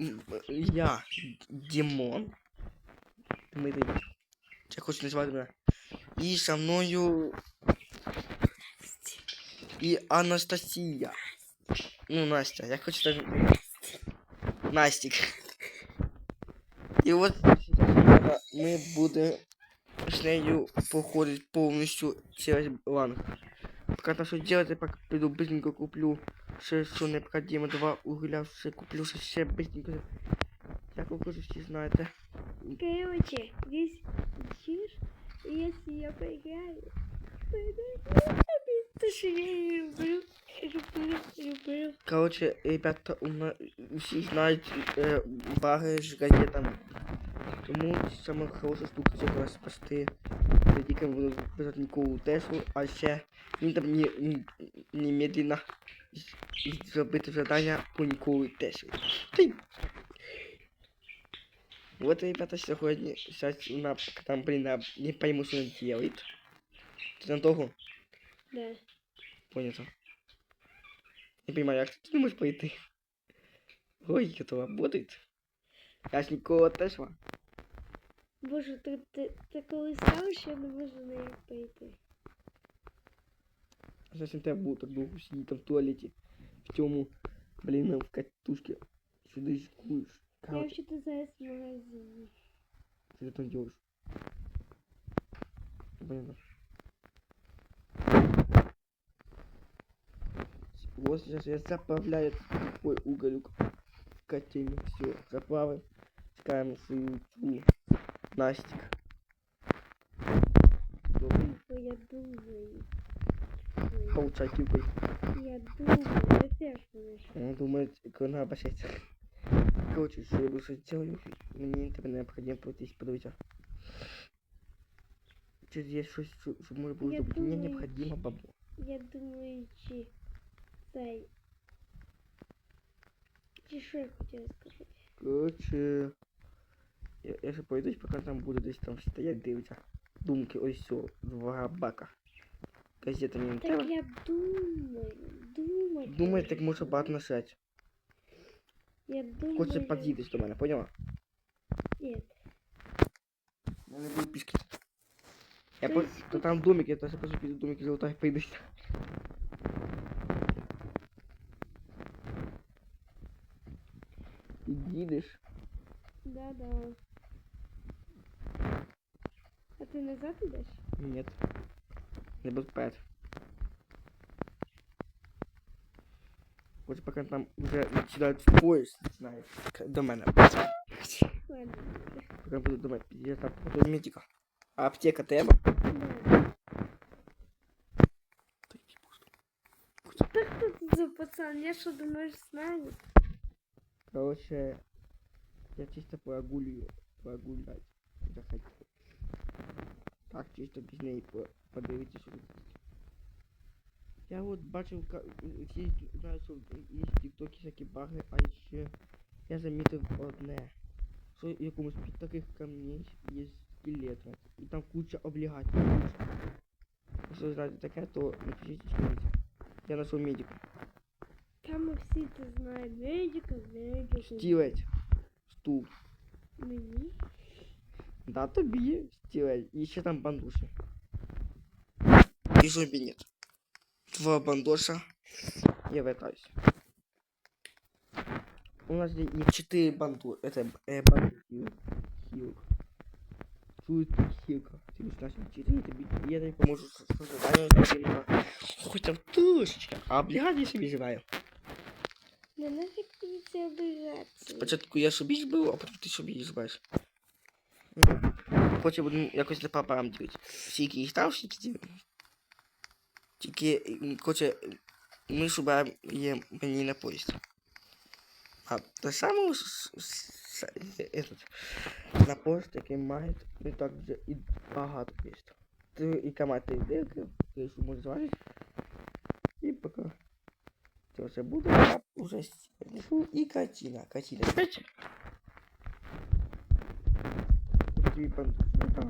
м, я Дімон. Дмитрий. Чи хочу називати мене. І со мною. І Анастасія. Ну, Настя, я хочу так. Настік. І от зараз ми будемо з нею походити повністю через ланг. Пока там что делать, я пока приду быстренько куплю все, что необходимо. Два угля, все куплю, все, все быстренько. Я куплю, все знаете. Короче, здесь чиш, и если я проиграю, то что я ее люблю, люблю, люблю. Короче, ребята, у нас все знают э, бары с газетами. Тому самая хорошая штука це якраз спасти тільки визвати Ніколу Теслу, а ще він там не, не, немедленно з- з- зробити задання по Ніколу Теслі. Та й- Вот, ребята, сьогодні, сейчас вона там, блин, я не пойму, что она делает. Ты на того? Да. Понятно. Не понимаю, як ти не можеш пойти? Ой, это работает. Я ж Нікола Тесла. Боже, ти, ти, ти коли ставиш, я не можу на як пойти. Зачем тебе буду так долго сидеть там в туалете? В тему, блин, в катушке. Сюда рискуешь. Я вообще-то зараз в магазині. что ты там делаешь? Понятно. Вот сейчас я заправляю такой уголек в котельник. Все, заправим. Чекаем свою Настик. Добрый. Бо я думаю. Хаучакивай. Я думаю, я теж помішу. Он думает, как она обращается. Короче, что я лучше сделаю, мне тебе необходимо пройтись, подивитися. Чи є щось, що, що може було Я зробити? Мені думаю, необходимо бабло. Я думаю, чи цей. Чи що я хотіла сказати? Короче, я, я ще пройдусь, поки там буде десь там стоять, дивиться. Думки, ось все, два бака. Газета не Так треба. я думаю, думаю. Думаю, так може багато нажать. Я думаю. Хоче під'їдеш до мене, поняла? Ні. Я не буду пішки. Я Ти по... ж То там домик, я теж пишу під домик золота і прийдеш. Під'їдеш. Да-да. А ти назад ідеш? Нет. Не буду спать. Вот пока там уже начинают в поезд, знаешь, к- до мене. Пока буду думать, я там буду медика. А аптека треба? Тут за пацан? Я що думаєш знаю? Короче, я чисто прогулю, прогулять захотел. Так, чисто без неї по- подивитися, що тут. Я от бачив, ка- всі знають, що є в тіктокі всякі баги, а ще я замітив одне. Що в якомусь під таких камней є скелет, і там куча облігацій. Куча. Якщо ви знаєте таке, то напишіть і скажіть. Я знайшов медика. Там ми всі це знають. Медика, медика. Стілець. Стул. Мені? Да, тобі стілець. І ще там бандуші. І зомбі нет. Два бандоша. Я вертаюсь. У нас є є чотири банду. Это э, банду хил. Хил. Тут хилка. Ты будешь нашим чотири, тобі я тобі поможу з з заданням хилка. Хоч там тушечка. А облігати я собі живаю. Не нафіг тобі це обижатися. Спочатку я собі збив, а потім ти собі збиваєш. Потім будемо якось для папам ділити. Скільки їх став, скільки ділити. Тільки, м, хоче, ми шубаємо є мені на поїзд. А те саме с- с- с- этот, на поїзд, який має не так вже і багато місць. Ти і камати дирки, ти що можеш зважити. І поки це все буде, я вже сяду і картина. Картина 5. Тобі пан- ну, там.